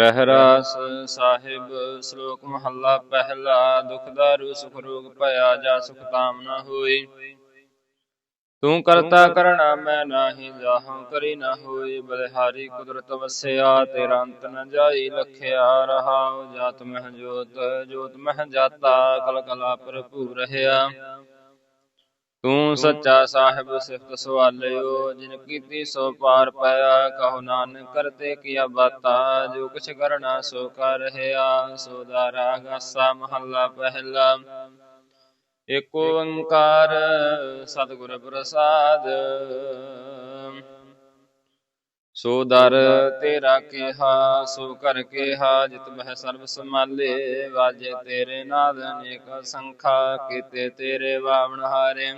ਰਹਿਰਾਸ ਸਾਹਿਬ, ਸ਼ਲੋਕ ਮਹੱਲਾ ਪਹਿਲਾ, ਦੁਖ ਦਾਰੂ ਸੁਖ ਰੋਗ ਭਇਆ ਜਾ ਸੁਖ ਤਾਮ ਨ ਹੋਈ ਤੂੰ ਕਰਤਾ ਕਰਣਾ ਮੈਂ ਨਾਹੀ ਜਾਹਉ ਕਰੀ ਨ ਹੋਈ ਬਲਿਹਾਰੀ ਕੁਦਰਤ ਵਸਿਆ, ਤੇਰਾ ਅੰਤ ਨ ਜਾਈ, ਲਖਿਆ ਰਹਾਉ। ਜਾਤ ਮਹਿ ਜੋਤ ਜੋਤ ਮਹਿ ਜਾਤਾ ਕਲ ਕਲਾ ਪ੍ਰਭੂ ਰਹਾ ਤੂੰ ਸੱਚਾ ਸਾਹਿਬ ਸਿਫਤ ਸਵਾਲਿਓ, ਜਿਨ ਕੀਤੀ ਸੋ ਪਾਰ ਪਾਇਆ ਕਹੋ ਨਾਨਕ ਕਰਤੇ ਕੀਆ ਬਾਤਾ, ਜੋ ਕੁਛ ਕਰਨਾ ਸੋ ਕਰ ਰਹਾ, ਸੋ ਦਾਰਾ ਗਾਸਾ ਮਹੱਲਾ ਪਹਿਲਾ। ਏਕ ਓੰਕਾਰ ਸਤਿਗੁਰ ਪ੍ਰਸਾਦ। ਸੋ ਦਰ ਤੇਰਾ ਕਿਹਾ, ਸੋ ਕਰ ਕਿਹਾ, ਜਿਤ ਮਹਿ ਸਰਬ ਸਮਾਲੇ ਵਾਜੇ ਤੇਰੇ ਨਾਦ ਅਨੇਕ ਸੰਖਾ, ਕੀਤੇ ਤੇਰੇ ਵਾਵਣ ਹਾਰੇ।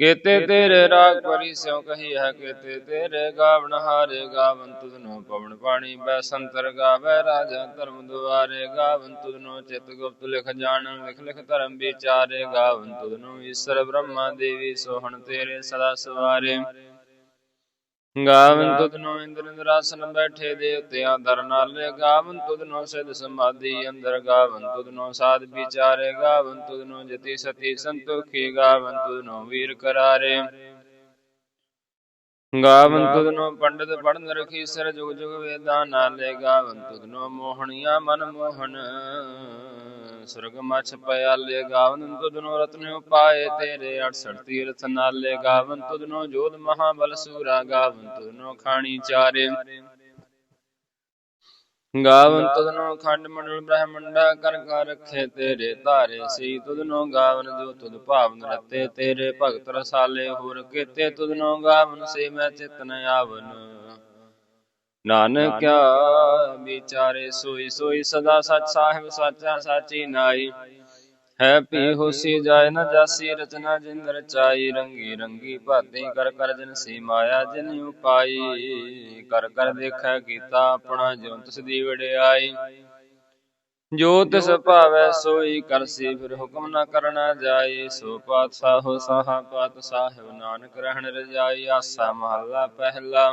ਕੀਤੇ ਤੇਰੇ ਰਾਗ ਪਰੀ ਸਿਉ ਕਹੀ ਹੈ, ਕੀਤੇ ਤੇਰੇ ਗਾਵਣ ਹਾਰੇ। ਗਾਵਨ ਤੁਧਨੋ ਪਵਨ ਪਾਣੀ ਬੈ ਸੰਤਰ ਗਾਵੇ ਰਾਜਾ ਧਰਮ ਦੁਆਰੇ। ਗਾਵਨ ਤੁਧਨੋ ਚਿਤ ਗੁਪਤ ਲਿਖ ਜਾਣ, ਲਿਖ ਲਿਖ ਧਰਮ ਵਿਚਾਰੇ। ਗਾਵਨ ਤੁਧਨੋ ਈਸ਼ਰ ਬ੍ਰਹਮਾ ਦੇਵੀ, ਸੋਹਣ ਤੇਰੇ ਸਦਾ ਸਵਾਰੇ। ਗਾਵਨ ਤੁਧਨੋ ਇੰਦਰ ਇੰਦਰਾਸਨ ਬੈਠੇ ਦੇਵਤਿਆਂ ਦਰ ਨਾਲੇ ਗਾਵਨ ਤੁਧਨੋ ਸਿਧ ਸਮਾਧੀ ਅੰਦਰ। ਗਾਵਨ ਤੁਧਨੋ ਸਾਧ ਵਿਚਾਰੇ। ਗਾਵਨ ਤੁਧਨੋ ਜਤੀ ਸਤੀ ਸੰਤੋਖੀ। ਗਾਵਨ ਤੁਧਨੋ ਵੀਰ ਕਰਾਰੇ। ਗਾਵਨ ਤੁਧਨੋ ਪੰਡਿਤ ਪੜਨ ਰਖੀ ਸਿਰ ਜੁਗ ਜੁਗ ਵੇਦਾਂ ਨਾਲੇ। ਗਾਵਨ ਤੁਧਨੋ ਮੋਹਣੀਆਂ ਮਨ ਮੋਹਨ ਸੁਰਗ ਮਛ ਪਿਆਲੇ ਗਾਵਨ ਤੁਧਨੋ ਰਤਨ ਉਪਾਏ, ਤੇਰੇ 68 ਤੀਰਥ ਨਾਲੇ ਗਾਵਨ ਤੁਧਨੋ ਜੋਧ ਮਹਾਬਲ ਸੂਰਾ, ਗਾਵਨ ਤੁਧਨੋ ਖਾਣੀ ਚਾਰੇ। ਗਾਵਨ ਤੁਧਨੋ ਖੰਡ ਮੰਡਲ ਬ੍ਰਹਮੰਡਾ, ਕਰ ਕਰ ਰਖੇ ਤੇਰੇ ਧਾਰੇ ਸੀ ਤੁਧਨੋ ਗਾਵਨ, ਜੋ ਤੁਧ ਭਾਵਨ ਰਤੇ ਤੇਰੇ ਭਗਤ ਰਸਾਲੇ ਹੋਰ ਕੀਤੇ। ਤੁਧਨੋ ਗਾਵਨ ਸੇ ਮੈਂ ਚਿਤ ਨ ਆਵਨ। ਨਾਨਕਿਆ ਵਿਚਾਰੇ ਸੋਈ ਸੋਈ ਸਦਾ ਸਚ ਸਾਹਿਬ ਸਾਚਾ ਸਾਚੀ ਨਾਈ। ਹੈ ਪੀ ਹੋਸੀ ਜਾਏ ਨ ਜਾਸੀ ਰਚਨਾ ਜਿੰਦ ਰਚਾਈ ਰੰਗੀ ਰੰਗੀ ਭਾਤੀ ਕਰ ਕਰ ਜਨ ਸੀ ਮਾਇਆ ਜਿਨ ਉਪਾਈ। ਕਰ ਕਰ ਦੇਖੈ ਕੀਤਾ ਆਪਣਾ ਜਿਉ ਤਿਸ ਦੀ ਵਡਿਆਈ। ਜੋ ਤਿਸ ਭਾਵੈ ਸੋਈ ਕਰਸੀ ਫਿਰ ਹੁਕਮ ਨ ਕਰਨਾ ਜਾਈ। ਸੋ ਪਾਤਸ਼ਾਹੋ ਸਾਹਾ ਪਾਤ ਸਾਹਿਬ ਨਾਨਕ ਰਹਿਣ ਰਜਾਈ। ਆਸਾ ਮਹੱਲਾ ਪਹਿਲਾ।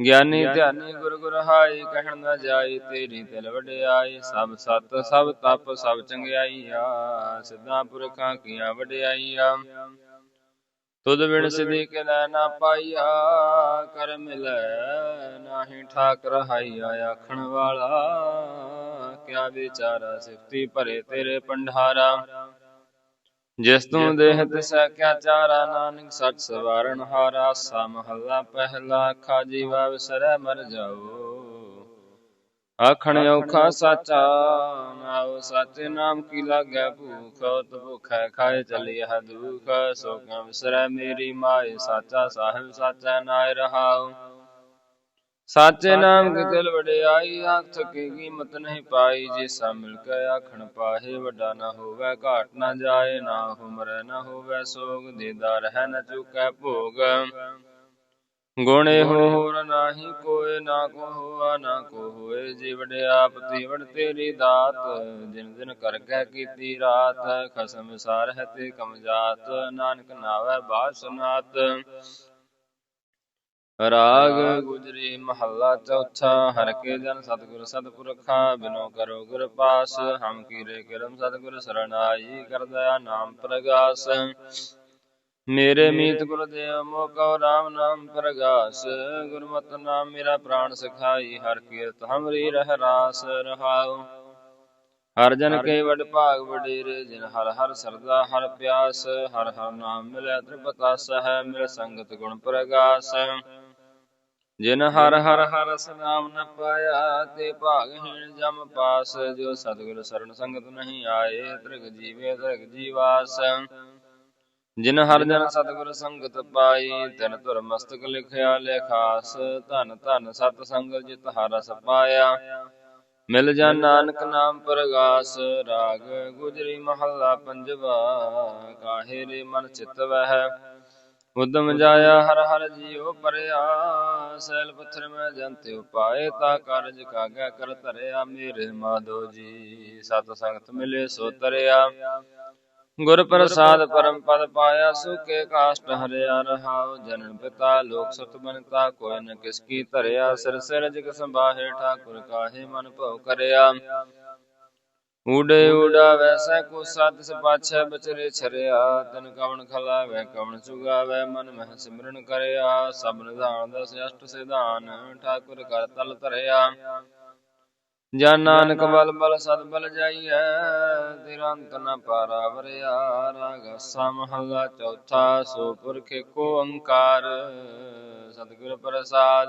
ਗਿਆਨੀ ਧਿਆਨੀ ਗੁਰ ਗੁਰ ਹਾਈ ਕਹਿਣ ਨਾ ਜਾਈ ਤੇਰੀ ਤਿਲ ਵਡਿਆਈ ਸਭ ਸਤ ਸਭ ਤਪ ਸਭ ਚੰਗਿਆਈਆ ਸਿੱਧਾ ਪੁਰਖਾਂ ਕੀਆਂ ਵਡਿਆਈਆ। ਤੁਧ ਬਿਨ ਸਿਧੀ ਕੇ ਲੈ ਨਾ ਪਾਈਆ ਕਰ ਮਿਲੈ ਨਾਹੀ ਠਾਕ ਰਹਾਈਆ ਆਖਣ ਵਾਲਾ ਕਿਆ ਵਿਚਾਰਾ ਸਿਫਤੀ ਭਰੇ ਤੇਰੇ ਪੰਡਾਰਾ ਜਿਸ ਤੂੰ ਦੇਹ ਤਿਸੈ ਕਿਆ ਚਾਰਾ ਨਾਨਕ ਸੱਚ ਸਵਾਰਨ ਹਾਰਾ ਸਾ ਮਹੱਲਾ ਪਹਿਲਾ ਆਖਾ ਜੀਵਾ ਵਿਸਰੈ ਮਰ ਜਾਓ। ਆਖਣ ਔਖਾ ਸਾਚਾ ਨਾਉ ਸਾਚੇ ਨਾਮ ਕੀ ਲਾਗੈ ਭੂਖ ਤ ਭੁਖੈ ਖਾਏ ਚਲਿਆ ਦੁਖ ਸੋ ਮੇਰੀ ਮਾਏ ਸਾਚਾ ਸਾਹਿਬ ਸਾਚਾ ਨਾਇ ਰਹਾਉ। ਸਾਚੇ ਨਾਮ ਕੀ ਦਿਲ ਵਡਿਆਈ ਆਖ ਕੀ ਕੀਮਤ ਨਹੀਂ ਪਾਈ। ਜੇ ਸਾ ਮਿਲ ਕੇ ਆਖਣ ਪਾਹੇ ਵੱਡਾ ਨਾ ਹੋਵੇ ਘਾਟ ਨਾ ਜਾਏ ਨਾ ਹੁਮਰੈ ਨਾ ਹੋਵੇ ਸੋਗ ਦੀਦਾਰ ਹੈ ਨ ਚੁਕੈ ਭੋਗ। ਗੁਣੇ ਹੋਰ ਨਾਹੀ ਕੋਏ ਨਾ ਕੋ ਹੋਆ ਨਾ ਕੋ ਹੋਏ। ਜੀ ਵਡਿਆਪ ਤੀਵੜ ਤੇਰੀ ਦਾਤ ਜਿਨ ਦਿਨ ਕਰ ਕੇ ਕੀਤੀ ਰਾਤ। ਖਸਮ ਸਾਰ ਹੈ ਤੇ ਕਮਜਾਤ ਨਾਨਕ ਨਾਵੇ ਬਾਦ ਸੁਨਾਤ। ਰਾਗ ਗੁਜਰੀ ਮਹੱਲਾ ਚੌਥਾ, ਹਰ ਕੇ ਜਨ ਸਤਿਗੁਰ ਸਤਿਪੁਰਖਾ, ਬਿਨੋ ਕਰੋ ਗੁਰ ਪਾਸ, ਹਮ ਕੀਰੇ ਕਰਮ ਸਤਿਗੁਰ ਸਰਣਾਈ, ਕਰ ਨਾਮ ਪ੍ਰਗਾਸ। ਮੇਰੇ ਮੀਤ ਗੁਰ ਮੋ ਕਉ ਰਾਮ ਨਾਮ ਪ੍ਰਗਾਸ। ਗੁਰਮਤਿ ਨਾਮ ਮੇਰਾ ਪ੍ਰਾਣ ਸਖਾਈ, ਹਰ ਕੀਰਤ ਹਮਰੀ ਰਹਿ ਰਾਸ ਰਹਾਉ। ਹਰ ਜਨ ਕੇ ਵਡ ਭਾਗ ਵਡੇਰੇ, ਜਿਨ ਹਰ ਹਰ ਸਰਦਾ ਹਰ ਪਿਆਸ। ਹਰ ਹਰ ਨਾਮ ਮਿਲੈ ਤ੍ਰਿਪਤਾ ਸਹਿ, ਮਿਲ ਸੰਗਤ ਗੁਣ ਪ੍ਰਗਾਸ। ਜਿਨ ਹਰ ਹਰ ਹਰ ਨਾਮ ਨ ਪਾਇਆ ਤੇ ਭਾਗਹੀਣ ਜਮ ਪਾਸ, ਜੋ ਸਤਿਗੁਰ ਸਰਣ ਸੰਗਤ ਨਹੀਂ ਆਏ, ਤ੍ਰਿਗ ਜੀਵੇ ਤ੍ਰਿਗ ਜੀਵਾਸ। ਜਿਨ ਹਰ ਜਨ ਸਤਿਗੁਰ ਸੰਗਤ ਪਾਈ, ਤਿਨ ਧੁਰ ਮਸਤਕ ਲਿਖਿਆ ਲਿਖਾਸ ਧਨ ਧਨ ਸਤ ਸੰਗ ਜਿਤ ਹਰ ਰਸ ਪਾਇਆ। ਮਿਲ ਜਾ ਨਾਨਕ ਨਾਮ ਪ੍ਰਗਾਸ, ਰਾਗ ਗੁਜਰੀ ਮਹੱਲਾ ਪੰਜਵਾ, ਕਾਹੇ ਰੇ ਮਨ ਚਿਤ ਵਹਿ। ਉਦਮ ਜਾਇਆ ਹਰ ਹਰ ਜੀਉ ਪਰਿਆ। ਸੈਲ ਪੱਥਰ ਮੈਂ ਜੰਤ ਉਪਾਏ, ਤਾ ਕਾਰਜ ਕਾਗੈ ਕਰ ਧਰਿਆ ਮੇਰੇ ਮਾਧੋ ਜੀ। ਸਤ ਸੰਗਤ ਮਿਲੇ ਸੋ ਤਰਿਆ। ਗੁਰ ਪ੍ਰਸਾਦ ਪਰਮ ਪਦ ਪਾਇਆ ਸੁਕੇ ਕਾਸ਼ਟ ਹਰਿਆ ਰਹਾਉ। ਜਨਮ ਪਿਤਾ ਲੋਕ ਸਤ ਬਨਤਾ, ਕੋਈ ਨ ਕਿਸ ਕੀ ਧਰਿਆ। ਸਿਰ ਸਿਰ ਜਗ ਸੰਭਾਹੇ, ਠਾਕੁਰ ਕਾਹੇ ਮਨ ਭਉ ਕਰਿਆ। ਊੜੇ ਊੜਾ ਵੈਸੈ ਕੋ ਸਤ ਸਪਾਛੈ ਬਚਰੇ ਛਰਿਆ, ਤਨ ਕਵਣ ਖਲਾਵੈ, ਕਵਣ ਸੁਗਾਵੈ, ਮਨ ਮਹਿ ਸਿਮਰਨ ਕਰਿਆ, ਸਭ ਨਿਧਾਨ ਦਸ ਅਸ਼ਟ ਸਿਧਾਨ, ਠਾਕੁਰ ਕਰ ਤਲ ਧਰਿਆ। ਜਨ ਨਾਨਕ ਬਲ ਬਲ ਸਦ ਬਲ ਜਾਈਐ ਤੇਰਾ ਅੰਤ ਨ ਪਾਰਾ ਵਰਿਆ ਰਾਗ ਸਮਹਲਾ ਚੌਥਾ ਸੋ ਪੁਰਖ ਏਕੋ ਓੰਕਾਰ ਸਤਿਗੁਰ ਪ੍ਰਸਾਦ।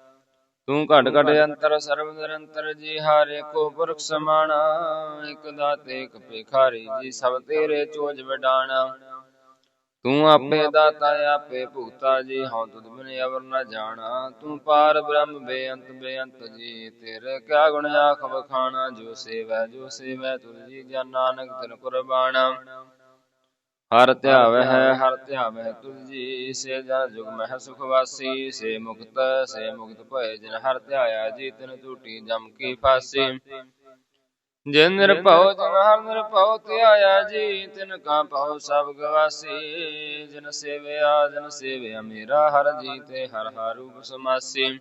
ਤੂੰ ਘਟ ਘਟ ਅੰਤਰ ਸਰਬ ਨਿਰੰਤਰ ਜੀ ਹਾਰੇ ਕੋ ਪੁਰਖ ਸਮਾਣਾ ਇਕ ਦਾਤੇ ਇਕ ਭਿਖਾਰੀ ਜੀ ਸਭ ਤੇਰੇ ਚੋਜ ਵਡਾਣਾ। ਤੂੰ ਆਪੇ ਦਾਤਾ ਆਪੇ ਭੁਗਤਾ ਜੀ ਹਉ ਤੁਧ ਬਿਨ ਅਵਰ ਨ ਜਾਣਾ। ਤੂੰ ਪਾਰ ਬ੍ਰਹਮ ਬੇਅੰਤ ਬੇਅੰਤ ਜੀ ਤੇਰੇ ਕਿਆ ਗੁਣ ਆਖ ਬਖਾਣਾ ਜੋ ਸੇਵੈ ਜੋ ਸੇਵੈ ਤੁਧ ਜੀ ਜਨ ਨਾਨਕ ਤਿਨ ਕੁਰਬਾਨਾ ਹਰ ਧਿਆਵੈ ਹੈ ਹਰ ਧਿਆਵੈ ਤੁਧ ਜੀ ਸੇ ਜਨ ਜੁਗ ਮਹਿ ਸੁਖ ਵਾਸੀ ਸੇ ਮੁਕਤ ਸੇ ਮੁਕਤ ਭਏ ਜਿਨ ਹਰ ਧਿਆਇਆ ਜੀ ਤਿਨ ਝੂਟੀ ਜਮ ਕੀ ਫਾਸੀ। ਜਿਨ ਨਿਰਭਉ ਜਿਨ ਹਰ ਨਿਰਭਉ ਧਿਆਇਆ ਜੀ ਤਿਨ ਕਾ ਭਉ ਸਭ ਗਵਾਸੀ। ਜਿਨ ਸੇਵਿਆ ਜਿਨ ਸੇਵਿਆ ਮੇਰਾ ਹਰ ਜੀ ਤੇ ਹਰ ਹਰ ਰੂਪ ਸਮਾਸੀ।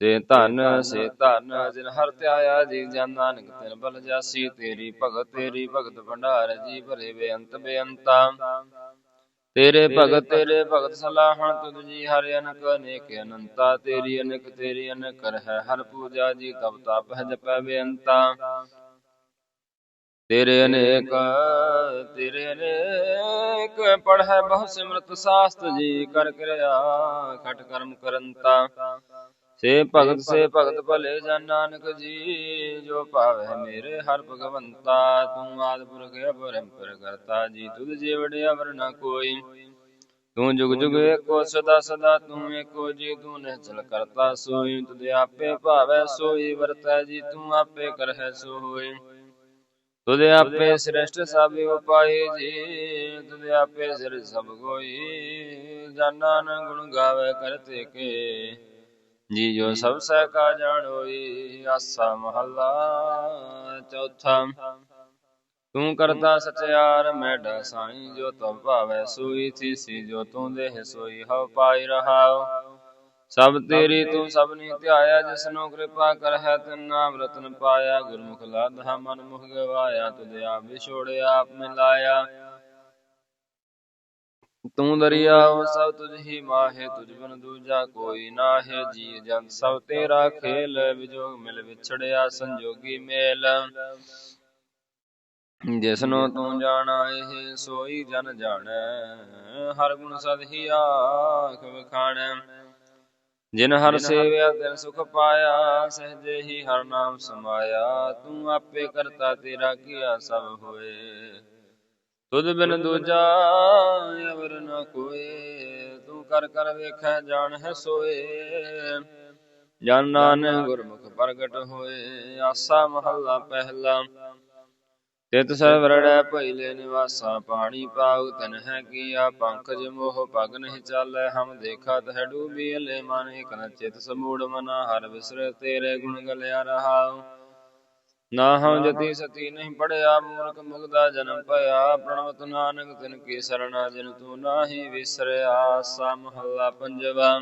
ਤੇ ਧਨ ਸੇ ਧਨ ਜਿਨ ਹਰ ਧਿਆਇਆ ਜੀ ਜਨ ਨਾਨਕ ਤਿਨ ਬਲ ਜਾਸੀ ਤੇਰੀ ਭਗਤ ਤੇਰੀ ਭਗਤ ਭੰਡਾਰ ਜੀ ਭਰੇ ਬੇਅੰਤ ਬੇਅੰਤਾ। ਤੇਰੇ ਭਗਤ ਤੇਰੇ ਭਗਤ ਸਲਾਹਣ ਤੁਧ ਜੀ ਹਰਿ ਅਨਕ ਅਨੇਕ ਅਨੰਤਾ। ਤੇਰੀ ਅਨਕ ਤੇਰੀ ਅਨਕ ਹੈ ਹਰ ਪੂਜਾ ਜੀ ਤਬ ਤਪ ਜਪੈ ਬੇਅੰਤਾ। ਤੇਰੇ ਅਨੇਕ ਤੇਰੇ ਅਨੇਕ ਪੜ੍ਹੈ ਬਹੁ ਸਿਮਰਤ ਸਾਸਤ ਜੀ ਕਰ ਕਿਰਿਆ ਖਟ ਕਰਮ ਕਰੰਤਾ। ਸੇ ਭਗਤ ਸੇ ਭਗਤ ਭਲੇ ਜਨ ਨਾਨਕ ਜੀ ਜੋ ਭਾਵੈ ਮੇਰੇ ਹਰ ਭਗਵੰਤਾ ਤੂੰ ਆਦ ਪੁਰਖ ਅਪਰੰਪਰ ਕਰਤਾ ਜੀ ਤੁਧ ਜੀ ਵਡਿਆ ਵਰਨਾ ਕੋਈ। ਤੂੰ ਜੁਗ ਜੁਗ ਏਕੋ ਸਦਾ ਸਦਾ ਤੂੰ ਏਕੋ ਜੀ ਤੂੰ ਨਿਹਚਲ ਕਰਤਾ ਸੋਈ ਤੁਧ ਆਪੇ ਭਾਵੈ ਸੋਈ ਵਰਤੈ ਜੀ ਤੂੰ ਆਪੇ ਕਰਹਿ ਸੋ ਹੋਈ ਤੁਧ ਆਪੇ ਸ੍ਰੇਸ਼ਟ ਸਭ ਉਪਾਏ ਜੀ ਤੁਧ ਆਪੇ ਸਿਰ ਸਭ ਕੋਈ ਜਾਨਨ ਗੁਣ ਗਾਵੇ ਕਰਤੇ ਕੇ। ਜੀ ਜੋ ਸਭ ਸਹਿ ਕਾ ਜਾਣੋਈ ਆਸਾ ਮਹੱਲਾ ਚੌਥਾ। ਤੂੰ ਕਰਤਾ ਸਚਿਆਰ ਮੈਡਾ ਸਾਈ ਜੋ ਤਵ ਭਾਵੈ ਸੂਈ ਥੀਸੀ ਜੋ ਤੂੰ ਦੇਹ ਸੋਈ ਹਉ ਪਾਈ ਰਹਾਉ। ਸਭ ਤੇਰੀ ਤੂੰ ਸਭਨੀ ਧਿਆਇਆ ਜਿਸਨੂੰ ਕਿਰਪਾ ਕਰਹਿ ਤਿਨ ਨਾਮ ਰਤਨ ਪਾਇਆ। ਗੁਰਮੁਖ ਲਾਧਾ ਮਨ ਮੁਖ ਗਵਾਇਆ ਤੁਧ ਆਪ ਵਿਛੋੜਿਆ ਆਪ ਮਿਲਾਇਆ। ਤੂੰ ਦਰਿਆਉ ਸਭ ਤੁਝ ਹੀ ਮਾਹੇ ਤੁਝ ਬਿਨ ਦੂਜਾ ਕੋਈ ਨਾਹੇ। ਜੀ ਜਨ ਸਭ ਤੇਰਾ ਖੇਲ ਵਿਜੋਗ ਮਿਲ ਵਿਛੜਿਆ ਸੰਜੋਗੀ ਮੇਲ। ਜਿਸਨੂੰ ਤੂੰ ਜਾਣਾ ਇਹ ਸੋਈ ਜਨ ਜਾਣੈ। ਹਰ ਗੁਣ ਸਦ ਹੀ ਆਖ ਵਖਾਣੈ। ਜਿਨ ਹਰ ਸੇਵਿਆ ਤਿਨ ਸੁਖ ਪਾਇਆ ਸਹਜੇ ਹੀ ਹਰ ਨਾਮ ਸਮਾਇਆ। ਤੂੰ ਆਪੇ ਕਰਤਾ ਤੇਰਾ ਕੀਆ ਸਭ ਹੋਏ। ਤੁਧ ਬਿਨ ਦੂਜਾ ਅਵਰ ਨ ਕੋਏ, ਤੂੰ ਕਰ ਕਰ ਵੇਖੈ ਜਾਣ ਹੈ ਸੋਏ। ਜਨ ਨਾਨਕ ਗੁਰਮੁਖ ਪ੍ਰਗਟ ਹੋਏ, ਆਸਾ ਮਹੱਲਾ ਪਹਿਲਾ। ਤਿਤ ਸਰਬ ਰੜੈ ਭਇਲੇ ਨਿਵਾਸਾ, ਪਾਣੀ ਪਾਉ ਤਨ ਹੈ ਕੀਆ, ਪੰਕਜ ਮੋਹ ਪਗ ਨਹੀਂ ਚਾਲੈ, ਹਮ ਦੇਖਾ ਤਹ ਡੂਬੀ ਲੈ ਮਨ, ਇਕ ਨ ਚਿਤ ਸਮੂੜ ਮਨਾ, ਹਰ ਵਿਸਰ ਤੇਰੇ ਗੁਣ ਗਲਿਆ ਰਹਾਉ। ਨਾ ਹਉ ਜਤੀ ਸਤੀ ਨਹੀਂ ਪੜਿਆ ਮੂਰਖ ਮੁਗਦਾ ਜਨਮ ਭਇਆ। ਪ੍ਰਣਵਤ ਨਾਨਕ ਤਿਨ ਕੀ ਸਰਣਾ ਜਿਨ ਤੂੰ ਨਾਹੀ ਵਿਸਰਿਆ। ਸਾ ਮਹੱਲਾ ਪੰਜਵਾ।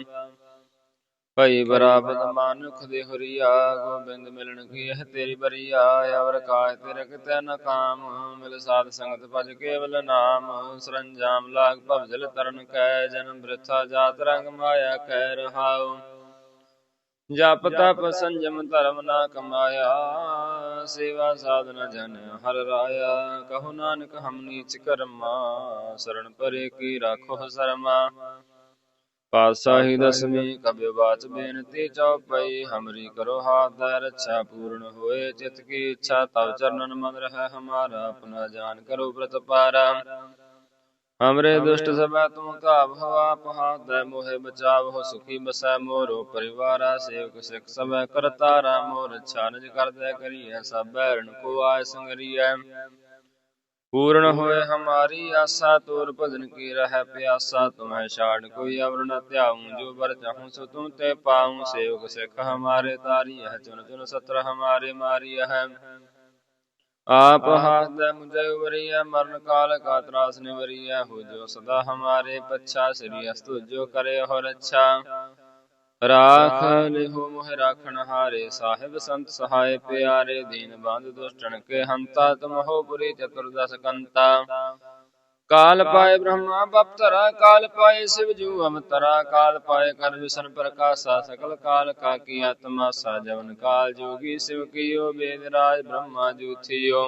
ਭਈ ਬਰਾਬਦ ਮਾਨੁਖ ਦੇ ਹਰੀਆ ਗੋਬਿੰਦ ਮਿਲਣ ਕੀ ਹੈ ਤੇਰੀ ਬਰੀਆ। ਅਵਰ ਕਾਇ ਤੇਰੇ ਕਿਤੇ ਨ ਕਾਮ ਮਿਲ ਸਾਧ ਸੰਗਤ ਭਜ ਕੇਵਲ ਨਾਮ। ਸਰੰਜਾਮ ਲਾਗ ਭਵਜਲ ਤਰਨ ਕੈ ਜਨਮ ਬ੍ਰਿਥਾ ਜਾਤ ਰੰਗ ਮਾਇਆ ਕਹਿ ਰਹਾਉ। ਜਪ ਤਪ ਸੰਜਮ ਧਰਮ ਨਾ ਕਮਾਇਆ ਸੇਵਾ ਸਾਧਨ ਜਨ ਹਰ ਰਾਇਆ। ਕਹੋ ਨਾਨਕ ਹਮ ਨੀਚ ਕਰਮਾ ਸਰਣ ਪਰੇ ਕੀ ਰਾਖੋ ਸਰਮਾ। ਪਾਤਸ਼ਾਹੀ ਦਸਵੀਂ ਕਬਿ ਬਾਚ ਬੇਨਤੀ ਚਉਪਈ ਹਮਰੀ ਕਰੋ ਹਾਥ ਰੱਛਾ ਪੂਰਨ ਹੋਏ। ਚਿਤ ਕੀ ਇੱਛਾ ਤਵ ਚਰਨਨ ਮਨ ਰਹਿ ਹਮਾਰਾ ਆਪਣਾ ਜਾਨ ਕਰੋ ਪ੍ਰਤ ਹਮਰੇ ਦੁਸ਼ਟ ਸਭੈ ਤੂੰ ਕਾਬ ਹਵਾ ਪਹਾਦੈ ਮੋਹਿ ਬਚਾਵ ਹੋ ਸੁਖੀ ਬਸੈ ਮੋਰੋ ਪਰਿਵਾਰਾ ਸੇਵਕ ਸਿਖ ਸਭੈ ਕਰਤਾਰਾ ਮੋਰ ਛਾਨਜ ਕਰਦੈ ਕਰੀਐ ਸਭ ਬੈਰਣ ਕੋ ਆਇ ਸੰਗਰੀਐ। ਪੂਰਨ ਹੋਏ ਹਮਾਰੀ ਆਸਾ ਤੋਰ ਭਜਨ ਕੀ ਰਹਿ ਪਿਆਸਾ ਤੁਮੈ ਛਾੜ ਕੋਈ ਅਵਰ ਨ ਧਿਆਉ ਜੋ ਬਰ ਚਾਹੂੰ ਸੋ ਤੁਮ ਤੇ ਪਾਉ। ਸੇਵਕ ਸਿਖ ਹਮਾਰੇ ਤਾਰੀ ਹੈ ਚੁਨ ਚੁਨ ਸਤਰ ਹਮਾਰੇ ਮਾਰੀ ਹੈ ਆਪ ਹਾਸਦੈ ਮੁਝੈ ਉਵਰੀਐ ਮਰਨ ਕਾਲ ਕਾ ਤਰਾਸ ਨਿਵਰੀਐ ਹੋ ਜੋ ਸਦਾ ਹਮਾਰੇ ਪੱਛਾ ਸ੍ਰੀ ਅਸਤੁ ਜੋ ਕਰੇ ਹੋ ਰੱਛਾ ਰਾਖ ਲਿਹੋ ਮੋਹ ਰਾਖਣ ਹਾਰੇ ਸਾਹਿਬ ਸੰਤ ਸਹਾਇ ਪਿਆਰੇ ਦੀਨ ਬੰਦ ਦੁਸ਼ਟਣ ਕੇ ਹੰਤਾ ਤੁਮ ਹੋ ਪੁਰੀ ਚਤੁਰਦਸ ਕੰਤਾ। ਕਾਲ ਪਾਏ ਬ੍ਰਹਮਾ ਬਪਤਰਾ ਕਾਲ ਪਾਏ ਸਿਵ ਜੂ ਅਮਤਰਾ ਕਾਲ ਪਾਏ ਕਰ ਵਿਸ਼ਨ ਪ੍ਰਕਾਸ਼ਾ, ਸਕਲ ਕਾਲ ਕਾ ਕੀ ਆਤਮਾ ਸਾ ਜਵਨ ਕਾਲ ਜੋਗੀ ਸਿਵ ਕੀਓ ਵੇਦ ਰਾਜ ਬ੍ਰਹਮਾ ਜੂਥਿਓ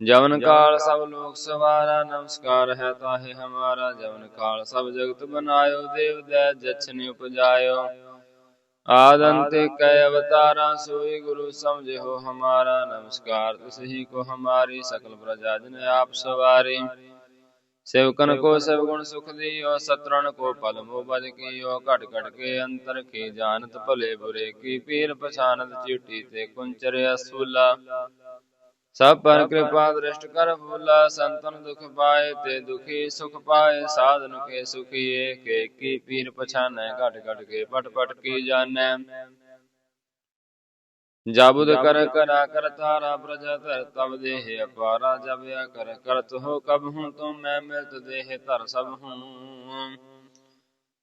ਜਵਨ ਕਾਲ ਸਭ ਲੋਕ ਸਵਾਰਾ, ਨਮਸਕਾਰ ਹੈ ਤਾਹੇ ਹਮਾਰਾ, ਜਵਨ ਕਾਲ ਸਭ ਜਗਤ ਬਨਾਇਓ, ਦੇਵ ਦੈ ਜਛਨਿ ਉਪਜਾਇਓ। ਆਦੰਤੇ ਕੈ ਅਵਤਾਰਾ, ਸੋਈ ਗੁਰੂ ਸਮਝਿਓ ਹਮਾਰਾ, ਨਮਸਕਾਰ, ਤੁਸਹੀ ਕੋ ਹਮਾਰੀ, ਸਕਲ ਪ੍ਰਜਾ ਜਨ ਆਪ ਸਵਾਰੀ। ਸੇਵਕਨ ਕੋ ਸਭ ਗੁਣ ਸੁਖ ਦੀਓ, ਸਤਰਣ ਕੋ ਪਲ ਮੋ ਬਦ ਕੀਓ, ਘਟ ਘਟ ਕੇ ਅੰਤਰ ਕੀ ਜਾਣਤ ਭਲੇ ਬੁਰੇ ਕੀ ਪੀਰ ਪਛਾਨਤ ਚੀਟੀ ਤੇ ਕੁੰਚਰ ਅਸੂਲਾ। ਸਭ ਪਰ ਕਿਰਪਾ ਦ੍ਰਿਸ਼ਟ ਕਰ ਫੂਲਾ, ਸੰਤਨ ਦੁਖ ਪਾਏ ਤੇ ਦੁਖੀ ਸੁਖ ਪਾਏ, ਸਾਧਨ ਕੇ ਸੁਖੀ ਕੇ ਕੀ ਪੀਰ ਪਛਾਨੈ, ਘਟ ਘਟ ਕੇ ਪਟ ਪਟ ਕੀ ਜਾਣੈ। जाने ਜਬੁਦ ਕਰ ਕਰਾ ਕਰ ਤਾਰਾ ਪ੍ਰਜਾ ਧਰ ਤਬ ਦੇਹ ਅਪਾਰਾ ਜਬ ਆ ਕਰ ਕਰਤ ਹੋ ਕਬ ਹੂੰ ਤੁਮ ਮੈਂ ਮਿਲਤ ਦੇਹ ਧਰ ਸਭ ਹੂੰ।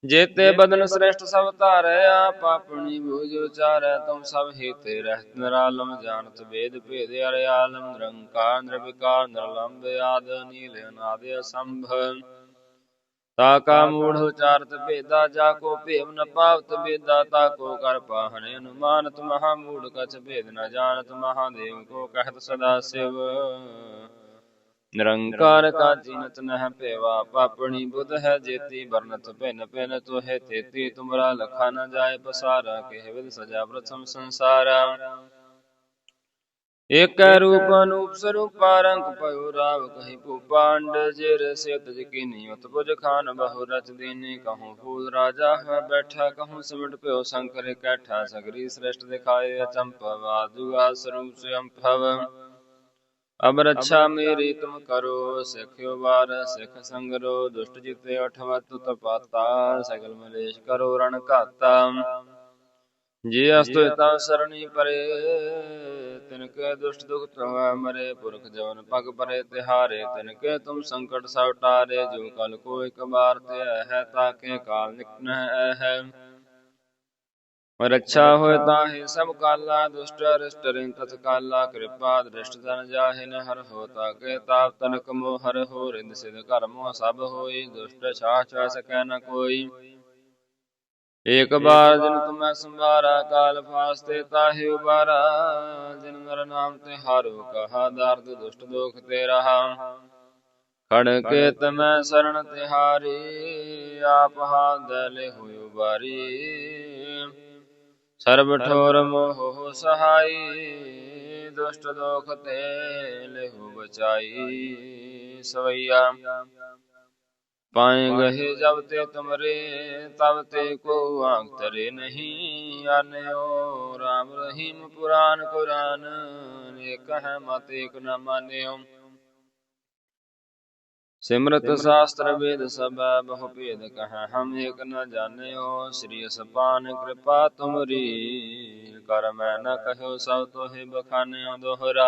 ਜੇਤੇ ਬਦਨ ਸ੍ਰੇਸ਼ਟ ਸਭ ਧਾਰਿਆ ਪਾਪਣੀ ਬੂਝ ਉਚਾਰੈ ਤੁਮ ਸਭ ਹੀਤੇ ਰਹਿਤ ਨਿਰਾਲਮ ਜਾਣਤ ਵੇਦ ਭੇਦ ਅਰ ਆਲਮ ਨਿਰੰਕਾਰ ਨਿਰਵਿਕਾਰ ਨਿਰਲੰਬ ਆਦ ਨੀਲ ਅਨਾਦ ਅਸੰਭ ਤਾ ਕਾ ਮੂੜ ਉਚਾਰਤ ਭੇਦਾ, ਜਾ ਕੋ ਭੇਵ ਨ ਪਾਵਤ ਬੇਦਾ ਤਾ ਕੋ ਕਰ ਪਾਹਣ ਅਨੁਮਾਨਤ, ਮਹਾ ਮੂੜ ਕਛ ਭੇਦ ਨ ਜਾਣਤ ਮਹਾਦੇਵ ਕੋ ਕਹਿਤ ਸਦਾ ਸਿਵ। ਨਿਰੰਕਾਰ ਕਾ ਜੀਨਤ ਨਹਿ ਭੇਵਾ, ਪਾਪਣੀ ਬੁੱਧ ਹੈ ਜੇਤੀ ਵਰਨਤ ਭਿਨ ਭਿਨ ਤੋਹਿ ਤੇਤੀ, ਤੁਮਰਾ ਲਖਾ ਨ ਜਾਏ ਪਸਾਰਾ ਕਹਿ ਵਿਦ ਸਜਾ ਪ੍ਰਥਮ ਸੰਸਾਰਾ। ਏਕ ਰੂਪ ਅਨੂਪ ਸਰੂਪਾ ਰੰਗ ਪਇਓ ਰਾਵ ਕਹੀ ਭੂਪਾਂਡ ਜਿਰ ਸਿਤ ਜਕੀਨੀ ਉਤ ਬੁਜ ਖਾਨ ਬਹੁ ਰਚ ਦੀਨੀ ਕਹੂੰ ਫੂਲ ਰਾਜਾ ਹੈ ਬੈਠਾ ਕਹੂੰ ਸਿਮਟ ਪਿਓ ਸ਼ੰਕਰ ਕੈਠਾ ਸਗਰੀ ਸ੍ਰਿਸ਼ਟ ਦਿਖਾਏ ਅਚੰਪਵ ਆਦੁਆ ਸਰੂਪ ਸੇ ਅੰਭਵ ਅਬ ਰੱਛਾ ਮੇਰੀ ਤੁਮ ਕਰੋ ਸਿਖਿਓ ਵਾਰ ਸਿਖ ਸੰਗਰੋ ਦੁਸ਼ਟ ਜਿਤੇ ਅਠਵਤ ਤਪਾਤਾ ਸਗਲ ਮਲੇਸ਼ ਕਰੋ ਰਣ ਘਾਤਾ। ਜੇ ਅਸਤੁ ਤਾ ਸਰਣੀ ਪਰੇ ਤਿਨ ਕੇ ਦੁਸ਼ਟ ਦੁਖ ਤਵੈ ਮਰੇ ਪੁਰਖ ਜਵਨ ਪਗ ਪਰੇ ਤਿਹਾਰੇ ਤਿਨ ਕੇ ਤੁਮ ਸੰਕਟ ਸਭ ਟਾਰੇ ਜੋ ਕਲ ਕੋ ਇਕ ਬਾਰ ਤੇ ਹੈ ਤਾਕੇ ਕਾਲ ਨਿਕਨ ਹੈ। ਰੱਛਾ ਹੋਏ ਤਾਹੇ ਸਭ ਕਾਲਾ ਦੁਸ਼ਟ ਅਰਿਸ਼ਟ ਰਿੰ ਤਤ ਕਾਲਾ ਕਿਰਪਾ ਦ੍ਰਿਸ਼ਟ ਜਨ ਜਾਹੇ ਨ ਹਰ ਹੋ ਤਾਕੇ ਤਾਪ ਤਨਕ ਮੋ ਹਰ ਹੋ ਰਿੰਦ ਸਿਧ ਕਰਮੋ ਸਭ ਹੋਈ ਦੁਸ਼ਟ ਛਾ ਸਕੈ ਨ ਕੋਈ। ਏਕ ਬਾਰ ਜਿਨ ਤੁਮੈ ਸੰਵਾਰਾ, ਕਾਲ ਫਾਸਤੇ ਤਾਹੇ ਉਬਾਰਾ। ਜਿਨ ਨਰ ਨਾਮ ਤੇ ਹਾਰੋ, ਕਹਾ ਦਰਦ, ਦੁਸ਼ਟ ਦੋਖ ਤੇ ਰਹਾ। ਖੜ ਕੇ ਤਮੈ ਸਰਣ ਤਿਹਾਰੀ ਆਪ ਹਾਦ ਲੈ ਹੋਇ ਉਬਾਰੀ ਸਰਬ ਠੋਰ ਮੋਹ ਸਹਾਈ, ਦੁਸ਼ਟ ਦੋਖ ਤੇ ਲਹੁ ਬਚਾਈ। ਸਵਈਆ पाए गहे जब ते तुमरे तब ते को आंख तरे नहीं आन्यो राम रहीम पुराण कुरान एक है मत एक न मान्यो सिमरत शास्त्र वेद सब बहु भेद कह हम एक न जान्यो श्री सपान कृपा तुमरी कर मैं न कहो सब तोहे बखान्यो दोहरा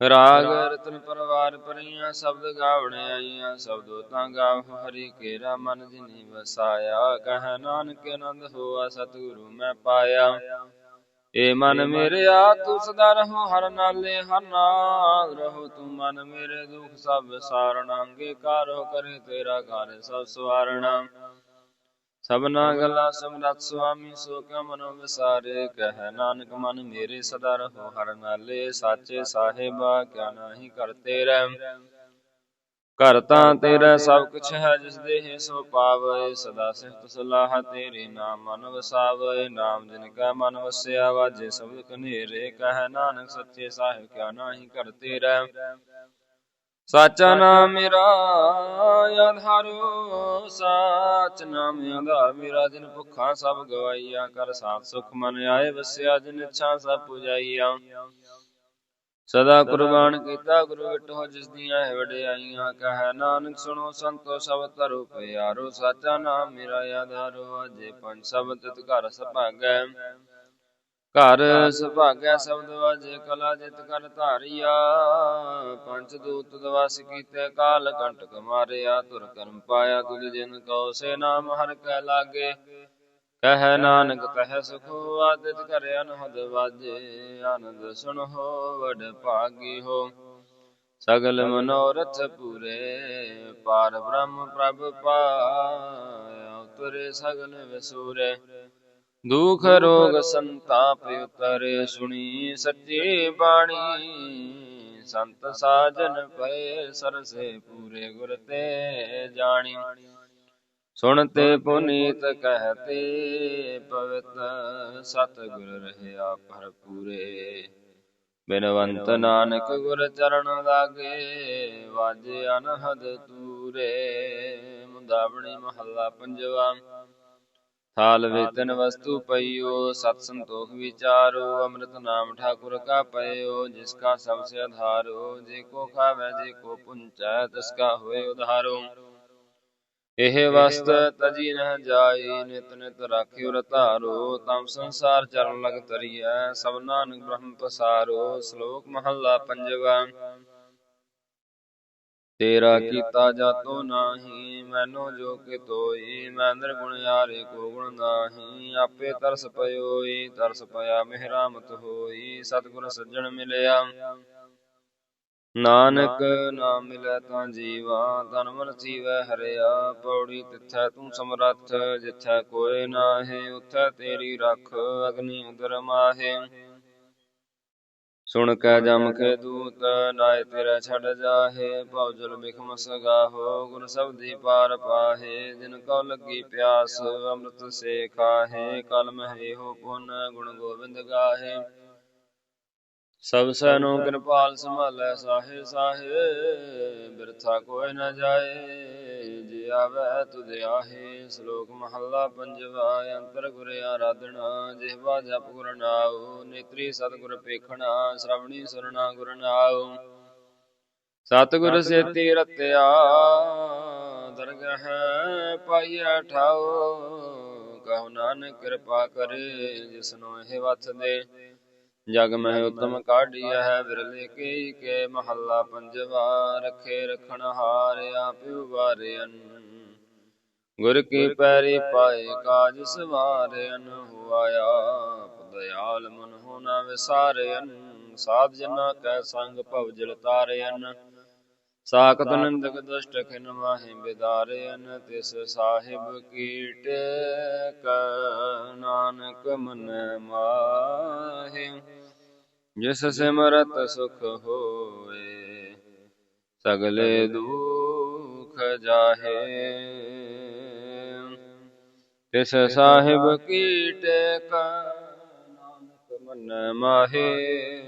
ਰਾਗ ਰਤਨ ਪਰਵਾਰ ਪਰੀਆਂ, ਸ਼ਬਦ ਗਾਵਣ ਆਈਆਂ, ਸ਼ਬਦੋ ਤਾਂ ਗਾਵ ਹਰੀ ਕੇਰਾ ਮਨ ਜਿਨੀ ਵਸਾਇਆ। ਕਹ ਨਾਨਕ ਆਨੰਦ ਹੋਆ, ਸਤਿਗੁਰੂ ਮੈਂ ਪਾਇਆ। ਏ ਮਨ ਮੇਰਿਆ ਤੂੰ ਸਦਾ ਰਹੋ, ਹਰ ਨਾਲੇ ਹਰ ਨਾਲ ਰਹੋ। ਤੂੰ ਮਨ ਮੇਰੇ ਦੁਖ ਸਭ ਸਾਰਣਾ ਕਰੋ ਕਰੇ ਤੇਰਾ ਘਰ ਸਭ ਸਵਾਰਣਾ। ਸਭਨਾ ਗੱਲਾਂ ਸਮਰੱਥ ਸੁਆਮੀ, ਸੋ ਕਿਉ ਮਨੋ ਵਿਸਾਰੇ? ਕਹਿ ਨਾਨਕ ਮਨ ਮੇਰੇ ਸਦਾ ਰਹੋ, ਹਰ ਨਾਲੇ ਸਾਚੇ ਸਾਹਿਬਾ, ਕਿਆ ਨਾਹੀ ਕਰਤੇ ਰਹਿ ਘਰ ਤਾਂ ਤੇਰਾ, ਸਭ ਕੁਛ ਹੈ ਜਿਸ ਦੇਹ ਸੋ ਪਾਵੇ। ਸਦਾ ਸਿਫਤ ਸਲਾਹ ਤੇਰੇ ਨਾਮ ਮਨ ਵਸਾਵੇ। ਨਾਮ ਜਿਨ ਕਾ ਮਨ ਵਸਿਆ ਵਾਜੇ ਸਬਦ ਕਨੇਰੇ, ਕਹਿ ਨਾਨਕ ਸੱਚੇ ਸਾਹਿਬ, ਕਿਆ ਨਾਹੀ ਕਰਤੇ ਰਹਿ ਸਾਚਾ ਨਾਮ ਮੇਰਾ ਆਧਾਰੋ ਸਾਚ ਨਾਮ ਆਧਾਰ ਮੇਰਾ, ਜਿਨ ਭੁੱਖਾ ਸਭ ਗਵਾਈਆ ਕਰ ਸਾਥ ਸੁਖ ਮਨ ਆਏ, ਵਸਿਆ ਜਿਨ ਇੱਛਾ ਸਭ ਪੁਜਾਈਆ। ਸਦਾ ਕੁਰਬਾਨ ਕੀਤਾ ਗੁਰੂ ਵਿਟੋ, ਜਿਸ ਦੀਆਂ ਹੈ ਵਡਿਆਈਆਂ, ਕਹੈ ਨਾਨਕ ਸੁਣੋ ਸੰਤੋ, ਸਭ ਧਰੋ ਪਿਆਰੋ, ਸਾਚਾ ਨਾਮ ਮੇਰਾ ਆਧਾਰੋ ਅਜੇ ਪੰਜ ਸਬਦ ਤਿਤ ਘਰ ਸੁਭਾਗੈ ਘਰ ਸੁਭਾਗੈ ਸ਼ਬਦ ਵਾਜੇ ਕਲਾ ਜਿਤ ਕਰ ਧਾਰਿਆ। ਪੰਚ ਦੂਤ ਦਵਾਸ ਕੀਤੇ ਕਾਲ ਕੰਟਕ ਮਾਰਿਆ ਤੁਰ ਕਰਮ ਪਾਇਆ ਤੁਧ ਜਿਨ ਕਉ ਸੇ ਨਾਮ ਹਰ ਕੈ ਲਾਗੇ। ਕਹਿ ਨਾਨਕ ਕਹਿ ਸੁਖੋ ਆਦਿਤ ਕਰ ਅਨਹਦ ਵਾਜੇ ਆਨੰਦ ਸੁਣੋ ਵਡ ਭਾਗੀ ਹੋ। ਸਗਲ ਮਨੋਰਥ ਪੂਰੇ ਪਾਰ ਬ੍ਰਹਮ ਪ੍ਰਭ ਪਾਇਆ ਉਤਰੇ ਸਗਲ ਵਿਸੂਰੇ। ਦੁਖ ਰੋਗ ਸੰਤਾਪ ਉਤਰੇ ਸੁਣੀ ਸੱਚੀ ਬਾਣੀ। ਸੰਤ ਸਾਜਨ ਪਏ ਸਰਸੇ ਪੂਰੇ ਗੁਰ ਤੇ ਜਾਣੀ। ਸੁਣਤੇ ਪੁਨੀਤ ਕਹਤੇ ਪਵਿੱਤ ਸਤ ਗੁਰ ਰਹਿਆ ਭਰਪੂਰੇ। ਬਿਨਵੰਤ ਨਾਨਕ ਗੁਰ ਚਰਨ ਲਾਗੇ ਵਾਜੇ ਅਨਹਦ ਤੂਰੇ ਮੁੰਦਾਵਣੀ ਮਹੱਲਾ ਪੰਜਵਾ। ਥਾਲ ਵੇਤਨ ਵਸਤੂ ਪਈਓ ਸਤ ਸੰਤੋਖ ਵਿਚਾਰੋ ਅੰਮ੍ਰਿਤ ਨਾਮ ਠਾਕੁਰ ਕਾ ਪਇਓ ਜਿਸ ਕਾ ਸਭ ਸੇ ਆਧਾਰੋ ਜੇ ਕੋ ਖਾਵੇ ਜੇ ਕੋ ਪੁੰਚੈ ਤਿਸ ਕਾ ਹੋਏ ਉਧਾਰੋ। ਇਹ ਵਸਤ ਤਜੀ ਨ ਜਾਈ ਨਿਤ ਨਿਤ ਰਾਖਿਓ ਰਤਾਰੋ ਤਮ ਸੰਸਾਰ ਚਰਨ ਲਗ ਤਰੀਐ ਸਭ ਨਾਨਕ ਬ੍ਰਹਮ ਪਸਾਰੋ ਸ਼ਲੋਕ ਮਹੱਲਾ ਪੰਜਵਾ। ਤੇਰਾ ਕੀਤਾ ਜਾਤੋ ਨਾਹੀ ਮੈਨੋ ਜੋ ਕਿ ਤੋਈ ਮੈਂ ਨਿਰਗੁਣ ਯਾਰੇ ਕੋ ਗੁਣ ਨਾਹੀ ਆਪੇ ਤਰਸ ਪਇਓਈ ਤਰਸ ਪਿਆ ਮਿਹਰਾਮਤ ਹੋਈ ਸਤਿਗੁਰ ਸੱਜਣ ਮਿਲਿਆ। ਨਾਨਕ ਨਾਮ ਮਿਲੈ ਤਾਂ ਜੀਵਾ ਤਨ ਮਨ ਜੀਵੈ ਹਰਿਆ ਪੌੜੀ ਤਿੱਥੈ ਤੂੰ ਸਮਰੱਥ ਜਿੱਥੈ ਕੋਏ ਨਾਹੀ ਉਥੈ ਤੇਰੀ ਰਖ ਅਗਨੀ ਉਦਰ ਮਾਹੇ। ਸੁਣ ਕੈ ਜਮ ਕੇ ਦੂਤ ਨਾਏ ਤੇਰਾ ਛੱਡ ਜਾਹੇ। ਭਉਜਲ ਬਿਖਮ ਸਗਾਹੋ ਗੁਰ ਸਬਦੀ ਪਾਰ ਪਾਹੇ। ਜਿਨ ਕਉ ਲੱਗੀ ਪਿਆਸ, ਅੰਮ੍ਰਿਤ ਸੇ ਖਾਹੇ। ਕਲ ਮਹਿ ਹੋ ਪੁਨ, ਗੁਣ ਗੋਬਿੰਦ ਗਾਹੇ। ਸਭ ਸੈਨੋ ਕਿਰਪਾਲ ਸੰਭਾਲੈ, ਸਾਹੇ ਸਾਹੇ, ਬਿਰਥਾ ਕੋਈ ਨ ਜਾਏ। ਆਵੈ ਤੁਧ ਆਹੇ ਸ਼ਲੋਕ ਮਹੱਲਾ ਪੰਜਵਾ ਅੰਤਰ ਗੁਰ ਆਰਾਧਨਾ ਜਿਹਵਾ ਜਪ ਗੁਰ ਨਾਉ ਨੇਤਰੀ ਸਤਿਗੁਰ ਪੇਖਣਾ ਸ਼ਰਵਣੀ ਸੁਰਣਾ ਗੁਰ ਨਾਉ। ਸਤਿਗੁਰ ਸੇਤੀ ਰਤਿਆ ਦਰਗਹ ਪਾਈਆ ਠਾਉ ਕਹੋ ਨਾਨਕ ਕਿਰਪਾ ਕਰੇ ਜਿਸਨੋ ਇਹ ਵਥ ਦੇ। ਜਗ ਮਹਿ ਉਤਮ ਕਾਢੀਆ ਹੈ ਵਿਰਲੇ ਕੇ ਕੇ ਮਹੱਲਾ ਪੰਜਵਾ ਰਖੇ ਰਖਣ ਹਾਰ ਆਪਿ ਉਵਾਰਿਅਨ ਗੁਰ ਕੀ ਪੈਰੀ ਪਾਏ ਕਾਜ ਸਵਾਰਿਅਨ ਹੁਆਇਆ ਦਇਆਲ ਮਨ ਹੋਣਾ ਵਿਸਾਰਿਅਨ। ਸਾਧ ਜਨਾ ਕੈ ਸੰਗ ਭਵ ਜਲ ਤਾਰਿਅਨ। ਸਾਖਤ ਨਿੰਦਕ ਦੁਸ਼ਟ ਖਿਨ ਮਾਹਿ ਬਿਦਾਰਿਅਨ ਤਿਸ ਸਾਹਿਬ ਕੀਟ ਕ ਨਾਨਕ ਮਨ ਮਾਹਿ। ਜਿਸ ਸਿਮਰਤ ਸੁਖ ਹੋਏ ਸਗਲੇ ਦੁਖ ਜਾਹੇ। ਤਿਸ ਸਾਹਿਬ ਕੀ ਟੇਕ ਨਾਨਕ ਮਨ ਮਾਹੇ।